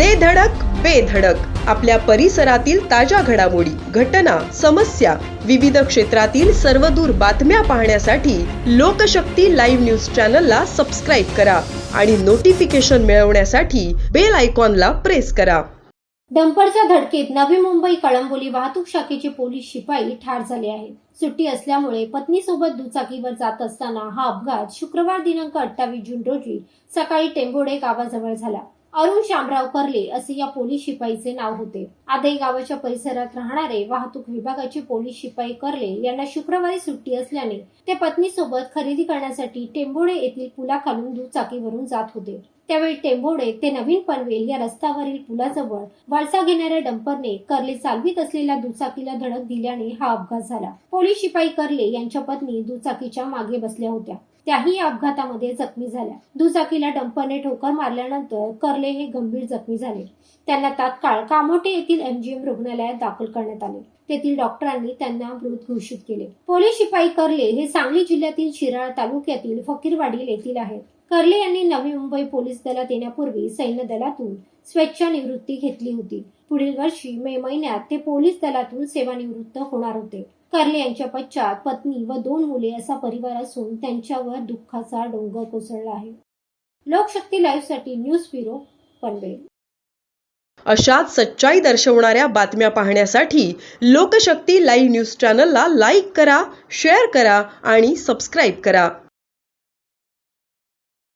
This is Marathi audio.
दे धडक बेधडक आपल्या परिसरातील ताज्या घडामोडी घटना समस्या विविध क्षेत्रातील सर्वदूर बातम्या पाहण्यासाठी लोकशक्ती लाईव्ह न्यूज चॅनलला सबस्क्राईब करा आणि नोटिफिकेशन मिळवण्यासाठी बेल आयकॉनला प्रेस करा. डंपरच्या धडकेत नवी मुंबई कळंबोली वाहतूक शाखेचे पोलीस शिपाई ठार झाले आहेत. सुट्टी असल्यामुळे पत्नीसोबत दुचाकीवर जात असताना हा अपघात शुक्रवार दिनांक अठ्ठावीस जून रोजी सकाळी टेंभोडे गावाजवळ झाला. अरुण शामराव कर्ले असे या पोलीस शिपाईचे नाव होते. आदई गावाच्या परिसरात राहणारे वाहतूक विभागाचे पोलीस शिपाई कर्ले यांना शुक्रवारी सुट्टी असल्याने ते पत्नीसोबत खरेदी करण्यासाठी टेंभोडे येथील पुलाखालून दुचाकीवरून जात होते. त्यावेळी टेंभोडे ते नवीन पनवेल या रस्त्यावरील पुलाजवळ वळसा घेणाऱ्या डंपरने कर्ले चालवीत असलेल्या दुचाकीला धडक दिल्याने हा अपघात झाला. पोलीस शिपाई कर्ले यांच्या पत्नी दुचाकीच्या मागे बसल्या होत्या. त्याही अपघातामध्ये जखमी झाल्या. दुचाकीला डंपरने ठोकर मारल्यानंतर कर्ले हे गंभीर जखमी झाले. त्यांना तात्काळ कामोटे येथील एमजीएम रुग्णालयात दाखल करण्यात आले. तेथील डॉक्टरांनी त्यांना मृत घोषित केले. पोलीस शिपाई कर्ले हे सांगली जिल्ह्यातील शिराळ तालुक्यातील फकीरवाडी येथील आहेत. कर्ले यांनी नवी मुंबई पोलीस दलात येण्यापूर्वी सैन्य दलातून स्वेच्छानिवृत्ती घेतली होती. पुढील वर्षी मे महिन्यात ते पोलीस दलातून सेवानिवृत्त होणार होते. कर्ले यांच्या पश्चात पत्नी व दोन मुले असा परिवार असून त्यांच्यावर दुःखाचा डोंगर कोसळला आहे. लोकशक्ती लाईव्हसाठी न्यूज ब्युरो पनवेल. अशाच सच्चाई दर्शवणाऱ्या बातम्या पाहण्यासाठी लोकशक्ती लाईव्ह न्यूज चॅनलला लाईक करा शेअर करा आणि सबस्क्राईब करा.